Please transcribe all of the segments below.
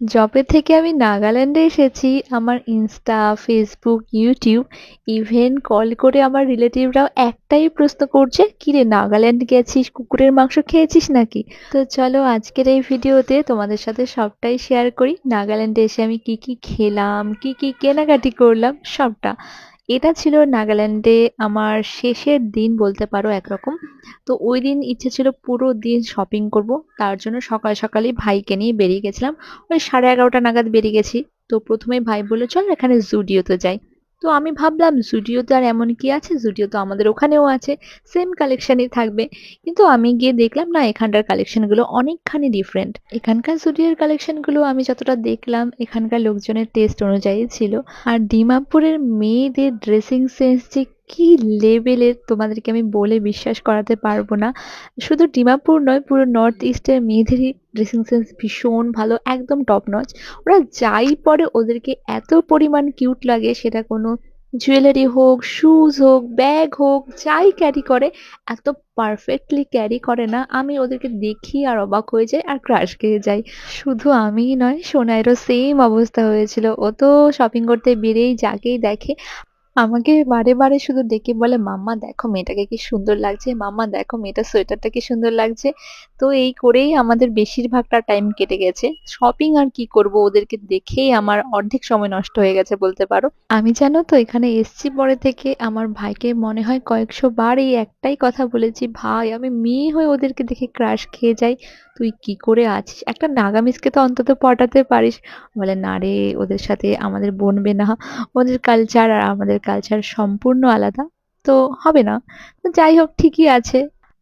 যবে থেকে আমি নাগাল্যান্ডে এসেছি। আমার Insta Facebook YouTube even call করে আমার রিলেটিভরাও একটাই প্রশ্ন করছে, কিরে, নাগাল্যান্ড গেছিস? কুকুরের মাংস খেয়েছিস নাকি? তো চলো আজকের এই ভিডিওতে তোমাদের সাথে সবটাই শেয়ার করি। নাগাল্যান্ডে এসে আমি কি কি খেলাম, কি কি কেনাকাটি করলাম, সবটা। এটা ছিল নাগাল্যান্ডে আমার শেষের দিন বলতে পারো একরকম। তো ওই দিন ইচ্ছে ছিল পুরো দিন শপিং করব, তার জন্য সকাল সকালে ভাইকে নিয়ে বেরিয়ে গেছিলাম। ওই সাড়ে এগারোটা নাগাদ বেরিয়ে গেছি। তো প্রথমে ভাই বলে চল এখানে জুডিওতে যাই। তো আমি ভাবলাম জুডিওতে আর এমন কি আছে? জুডিও তো আমাদের ওখানেও আছে সেম কালেকশানই থাকবে। কিন্তু আমি গিয়ে দেখলাম, না, এখানকার কালেকশনগুলো অনেকখানি ডিফারেন্ট এখানকার জুডিওর কালেকশনগুলো আমি যতটা দেখলাম, এখানকার লোকজনের টেস্ট অনুযায়ী ছিল। আর ডিমাপুরের মেয়েদের ড্রেসিং সেন্স যে কি লেভেলের তোমাদেরকে আমি বলে বিশ্বাস করাতে পারব না। শুধু ডিমাপুর নয়, পুরো নর্থ ইস্টের মেয়েদেরই ড্রেসিং সেন্স ভীষণ ভালো, একদম টপ নচ ওরা যাই পরে ওদেরকে এত পরিমাণ কিউট লাগে, সেটা কোনো জুয়েলারি হোক শুজ হোক ব্যাগ হোক, যাই ক্যারি করে, এত পারফেক্টলি ক্যারি করে না। আমি ওদেরকে দেখি আর অবাক হয়ে যাই আর ক্রাশ খেয়ে যাই। শুধু আমিই নয় সোনাইরও সেম অবস্থা হয়েছিল। ও তো শপিং করতে বেরিয়েই, যাকেই দেখে। আমাকে বারে বারে শুধু ডেকে বলে, মাম্মা দেখো মেয়েটাকে কি সুন্দর লাগছে, মাম্মা দেখো মেয়েটার সোয়েটারটা কি সুন্দর লাগছে। তো এই করেই আমাদের বেশিরভাগটা টাইম কেটে গেছে। শপিং আর কি করব ওদেরকে দেখেই আমার অর্ধেক সময় নষ্ট হয়ে গেছে বলতে পারো। আমি জানো তো এখানে এসছি পরে থেকে, আমার ভাইকে মনে হয় কয়েকশো বার এই একটাই কথা বলেছি, ভাই, আমি মেয়ে হয়ে ওদেরকে দেখে ক্রাশ খেয়ে যাই, তুই কি করে আছিস? একটা নাগামিসকে তো অন্তত পটাতে পারিস। বলে, না রে, ওদের সাথে আমাদের বনবে না, ওদের কালচার আর আমাদের কালচার সম্পূর্ণ আলাদা, তো হবে না। তো যাই হোক, ঠিকই আছে।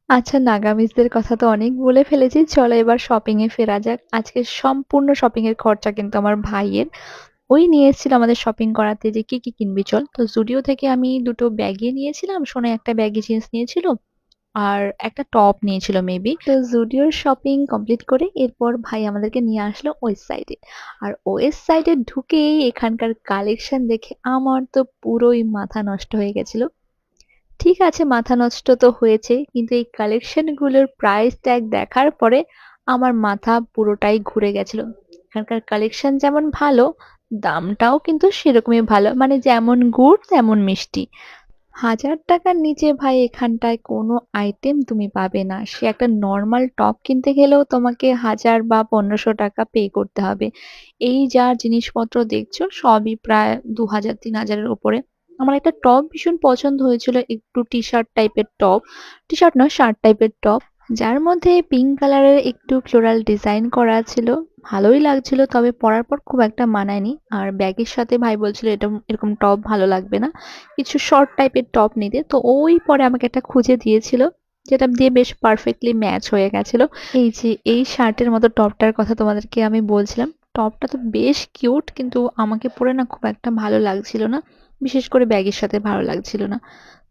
আচ্ছা নাগামিজদের কথা তো অনেক বলে ফেলেছি। চলো এবার শপিং এ ফেরা যাক। আজকে সম্পূর্ণ শপিং এর খরচা কিন্তু আমার ভাইয়ের। ওই নিয়ে এসেছিল আমাদের শপিং করাতে যে কি কি কিনবি, চল। তো জুডিও থেকে আমি দুটো ব্যাগই নিয়েছিলাম। সোনা একটা ব্যাগে জিন্স নিয়েছিল। আর একটা টপ নিয়েছিল মেবি তো জুডিওর শপিং কমপ্লিট করে এরপর ভাই আমাদেরকে নিয়ে আসলো ওয়েস্ট সাইডে আর ওয়েস্ট সাইডে ঢুকেই এখানকার কালেকশন দেখে আমার তো পুরোই মাথা নষ্ট হয়ে গেছিল। ঠিক আছে, মাথা নষ্ট তো হয়েছে, কিন্তু এই কালেকশনগুলোর প্রাইস ট্যাগ দেখার পরে আমার মাথা পুরোটাই ঘুরে গেছিল। এখানকার কালেকশন যেমন ভালো, দামটাও কিন্তু সেরকমই ভালো মানে যেমন গুড় তেমন মিষ্টি। হাজার টাকার নিচে ভাই এখানটায় কোনো আইটেম তুমি পাবে না। সে একটা নর্মাল টপ কিনতে গেলেও তোমাকে হাজার বা পনেরোশো টাকা পে করতে হবে। এই যা জিনিসপত্র দেখছ, সবই প্রায় দু হাজার তিন হাজারের উপরে। আমার একটা টপ ভীষণ পছন্দ হয়েছিল, একটু টি শার্ট টাইপের টপ টি শার্ট নয় শার্ট টাইপের টপ যার মধ্যে পিঙ্ক কালারের একটু ফ্লোরাল ডিজাইন করা ছিল, ভালোই লাগছিল, তবে পরার পর খুব একটা মানায়নি। আর ব্যাগের সাথে ভাই বলছিল, এটা এরকম টপ ভালো লাগবে না। কিছু শর্ট টাইপের টপ নিতে। তো ওই পরে আমাকে একটা খুঁজে দিয়েছিল, যেটা দিয়ে বেশ পারফেক্টলি ম্যাচ হয়ে গেছিল। এই যে এই শার্টের মতো টপটার কথা তোমাদেরকে আমি বলছিলাম টপটা তো বেশ কিউট কিন্তু আমাকে পরে না খুব একটা ভালো লাগছিল না। বিশেষ করে ব্যাগের সাথে ভালো লাগছিল না।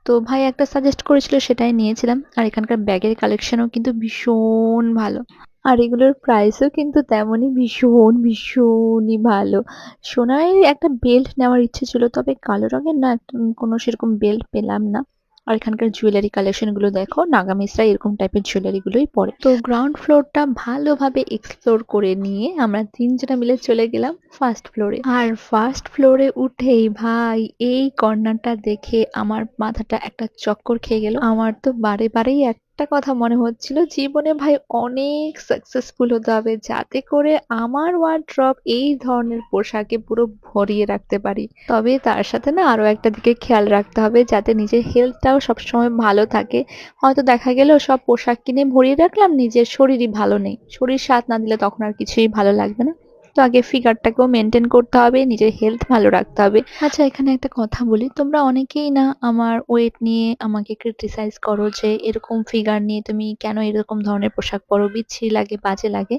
তো ভাই একটা সাজেস্ট করেছিল, সেটাই নিয়েছিলাম। আর এখানকার ব্যাগের কালেকশনও কিন্তু ভীষণ ভালো। আর এগুলোর প্রাইসও কিন্তু তেমনই ভীষণ, ভীষণই ভালো। সোনায় একটা বেল্ট নেওয়ার ইচ্ছে ছিল, তবে কালো রঙের না, কোনো সেরকম বেল্ট পেলাম না। আর এখানকার জুয়েলারি কালেকশনগুলো দেখো নাগামিসরা এরকম টাইপের জুয়েলারিগুলোই পরে। তো গ্রাউন্ড ফ্লোরটা ভালোভাবে এক্সপ্লোর করে নিয়ে আমরা তিনজনা মিলে চলে গেলাম ফার্স্ট ফ্লোরে আর ফার্স্ট ফ্লোরে উঠেই ভাই, এই কর্নারটা দেখে আমার মাথাটা একটা চক্কর খেয়ে গেল। আমার তো বারে বারেই এক একটা কথা মনে হচ্ছিল, জীবনে ভাই অনেক সাকসেসফুল হতে হবে, যাতে করে আমার ওয়ার্ড্রপ এই ধরনের পোশাকে পুরো ভরিয়ে রাখতে পারি। তবে তার সাথে না আরও একটা দিকে খেয়াল রাখতে হবে, যাতে নিজের হেলথটাও সবসময় ভালো থাকে। হয়তো দেখা গেল সব পোশাক কিনে ভরিয়ে রাখলাম, নিজের শরীরই ভালো নেই। শরীর সাথ না দিলে তখন আর কিছুই ভালো লাগবে না। তো আগে ফিগারটাকেও মেনটেন করতে হবে, নিজের হেলথ ভালো রাখতে হবে। আচ্ছা এখানে একটা কথা বলি। তোমরা অনেকেই না আমার ওয়েট নিয়ে আমাকে ক্রিটিসাইজ করো যে এরকম ফিগার নিয়ে তুমি কেন এরকম ধরনের পোশাক পরো? বিচ্ছিরি লাগে, বাজে লাগে।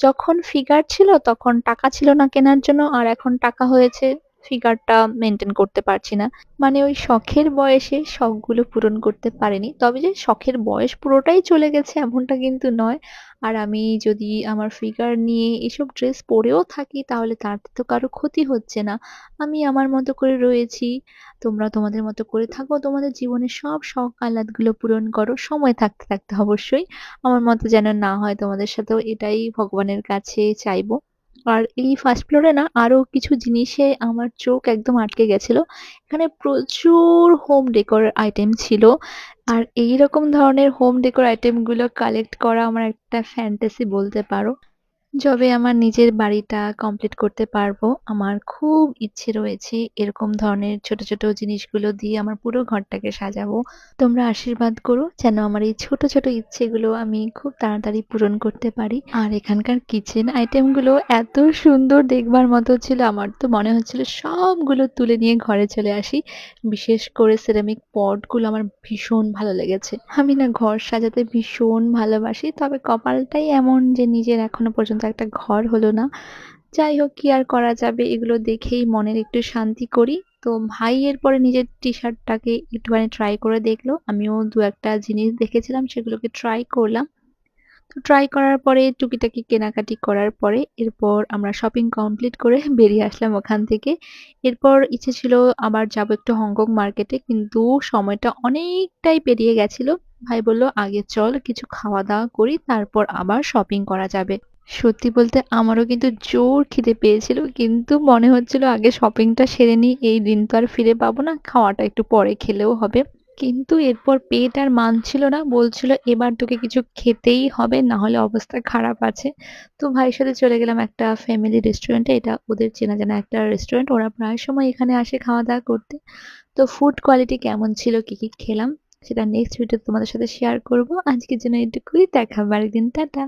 যখন ফিগার ছিল তখন টাকা ছিল না কেনার জন্য, আর এখন টাকা হয়েছে ফিগারটা মেনটেন করতে পারছি না। মানে ওই শখের বয়সে শখগুলো পূরণ করতে পারিনি। তবে যে শখের বয়স পুরোটাই চলে গেছে এমনটা কিন্তু নয়। আর আমি যদি আমার ফিগার নিয়ে এসব ড্রেস পরেও থাকি, তাহলে তাতে তো কারও ক্ষতি হচ্ছে না। আমি আমার মতো করে রয়েছি, তোমরা তোমাদের মতো করে থাকো, তোমাদের জীবনের সব শখ আহ্লাদগুলো পূরণ করো। সময় থাকতে থাকতে অবশ্যই। আমার মতো যেন না হয়, তোমাদের সাথেও এটাই ভগবানের কাছে চাইব। আর এই ফার্স্ট ফ্লোরে না আরও কিছু জিনিসে আমার চোখ একদম আটকে গেছিল। এখানে প্রচুর হোম ডেকোর আইটেম ছিল। আর এই রকম ধরনের হোম ডেকোর আইটেমগুলো কালেক্ট করা আমার একটা ফ্যান্টাসি বলতে পারো। যবে আমার নিজের বাড়িটা কমপ্লিট করতে পারব। আমার খুব ইচ্ছে রয়েছে এরকম ধরনের ছোট ছোট জিনিসগুলো দিয়ে আমার পুরো ঘরটাকে সাজাবো। তোমরা আশীর্বাদ করো যেন আমার এই ছোট ছোট ইচ্ছেগুলো আমি খুব তাড়াতাড়ি পূরণ করতে পারি। আর এখানকার কিচেন আইটেমগুলো এত সুন্দর দেখবার মতো ছিল, আমার তো মনে হচ্ছিল সবগুলো তুলে নিয়ে ঘরে চলে আসি। বিশেষ করে সিরামিক পটগুলো আমার ভীষণ ভালো লেগেছে। আমি না ঘর সাজাতে ভীষণ ভালোবাসি, তবে কপালটাই এমন যে নিজের এখনও পর্যন্ত একটা ঘর হলো না। যাই হোক, কি আর করা যাবে এগুলো দেখেই মনের একটু শান্তি করি। তো ভাই এরপরে নিজের টি শার্টটাকে একটুখানি ট্রাই করে দেখল। আমিও দু একটা জিনিস দেখেছিলাম, সেগুলোকে ট্রাই করলাম। তো ট্রাই করার পরে, টুকিটাকি কেনাকাটি করার পরে, এরপর আমরা শপিং কমপ্লিট করে বেরিয়ে আসলাম ওখান থেকে। এরপর ইচ্ছে ছিল আবার যাব একটু হংকং মার্কেটে কিন্তু সময়টা অনেকটাই পেরিয়ে গেছিল। ভাই বলল, আগে চল, কিছু খাওয়া দাওয়া করি, তারপর আবার শপিং করা যাবে। সত্যি বলতে আমারও কিন্তু জোর খিদে পেয়েছিল, কিন্তু মনে হচ্ছিল আগে শপিংটা সেরে নিই, এই দিন তো আর ফিরে পাবো না, খাওয়াটা একটু পরে খেলেও হবে। কিন্তু এরপর পেট আর মানছিল না, বলছিল এবার তোকে কিছু খেতেই হবে, না হলে অবস্থা খারাপ আছে। তো ভাইয়ের সাথে চলে গেলাম একটা ফ্যামিলি রেস্টুরেন্টে এটা ওদের চেনা জানা একটা রেস্টুরেন্ট ওরা প্রায় সময় এখানে আসে খাওয়া দাওয়া করতে। তো ফুড কোয়ালিটি কেমন ছিল, কি কি খেলাম, সেটা নেক্সট ভিডিও তোমাদের সাথে শেয়ার করব। আজকের জন্য এটুকুই দেখাবার একদিন টাটা!